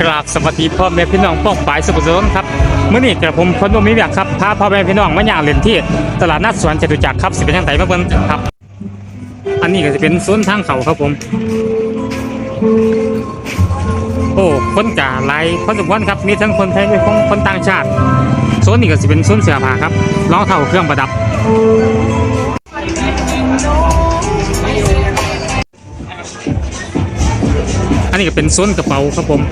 กราบสวัสดีพ่อแม่พี่น้องป้องปลายสุขสนครับเมื่อนี้กระผมคนบ่มีแบบครับพาพ่อแม่พี่น้องมาย่างเล่นที่ตลาดนัดสวนจตุจักรครับสิเป็นยังไงมาเบิ่งครับ อันนี้ก็จะเป็นสวนทางเขาครับผม โอ้คนกาหลายคนสมควรครับมีทั้งคนไทยและคนต่างชาติโซนนี้ก็จะเป็นโซนเสือผ้าครับรองเท้าเครื่องประดับ นี้ก็เป็นโซนกระเป๋าครับผม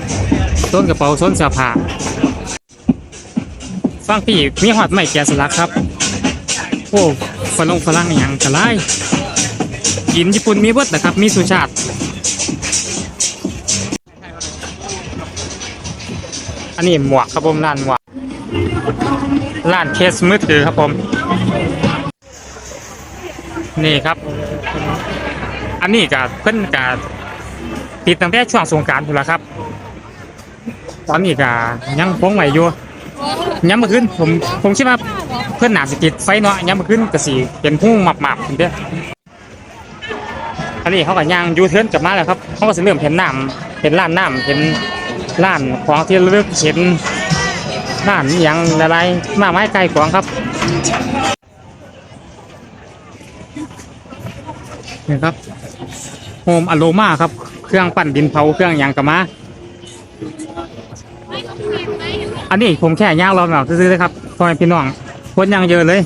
โซนกระเป๋าโซนเสื้อผ้าฟังพี่มีหอดใหม่แกะสลักครับโอ้ฝรั่งฝรั่งอย่างกระไรกินญี่ปุ่นมีเบิดนะครับ มีสุชาติ อันนี้หมวกครับผมร้านหมวกร้านเคสมือถือครับผม นี่ครับ อันนี้กับเพิ่อนกับ ปิดตั้งแต่ช่วงสงกรารพุ่นละครับ ตอนนี้ก็ยังคงไหวอยู่ย้ำมื่อคืนผมผมคิดว่าเพื่อนหนาสิติดไฟเนาะย้ำมื่อคืนก็สิเป็นพุ่งหมับหมับๆเด้ออันนี้เขาก็ย่างยูเทิร์นกลับมาแล้วครับเขาก็สิเริ่มเห็นน้ำเห็นร้านน้ำเห็นร้านของที่ระลึกเห็นร้านอหย่างอะไรมาไม้ไกลของครับนี่ครับโฮมอโลมาครับ เครื่องปั่นดินเผาเครื่องหยางกับมา อันนี้ผมแค่ย่างรอบหลังซื้อๆเลยครับพ่อแม่พี่น้องคนยังเยอะเลย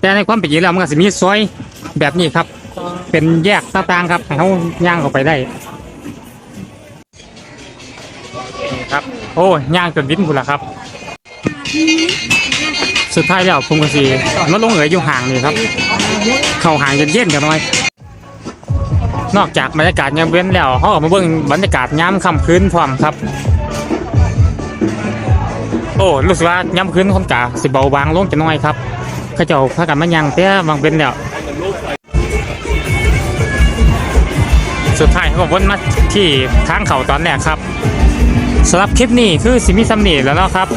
แต่ในความเป็นจริงแล้วมันก็จะมีซอยแบบนี้ครับ เป็นแยกต่างๆครับให้เขาย่างเข้าไปได้นี่ครับ โอ้ย่างจนวินพุ่นละครับ สุดท้ายแล้วผมก็สิมาลงเอ๋ยอยู่ห่างนี่ครับ เข้าห่างเย็นๆกันหน่อย นอกจากบรรยากาศยามเว้นแล้วเขาก็มาเบิ่งบรรยากาศยามค่ำคืนพร้อมครับ โอ้รู้สึกว่ายามคืนคนกาสิเบาบางลงจะน้อยครับเขาเจ้าพากันมายังแต่บางเป็นแล้วสุดท้ายเขาก็วนมาที่ทางเขาตอนแรกครับสำหรับคลิปนี้คือสิมีซัมนี่แล้วเนาะครับ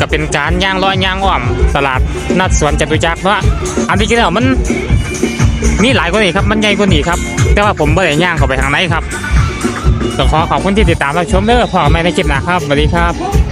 ก็เป็นการย่างลอยย่างอ้อมตลาดนัดสวนจตุจักรเพราะอันที่จริงแล้วมันมีหลายกว่านี้ครับ มันใหญ่กว่านี้ครับ แต่ว่าผมไม่ได้ย่างเข้าไปทางไหนครับก็ขอขอบคุณที่ติดตามรับชมเด้อพอไม่ในคลิปหนะครับสวัสดีครับ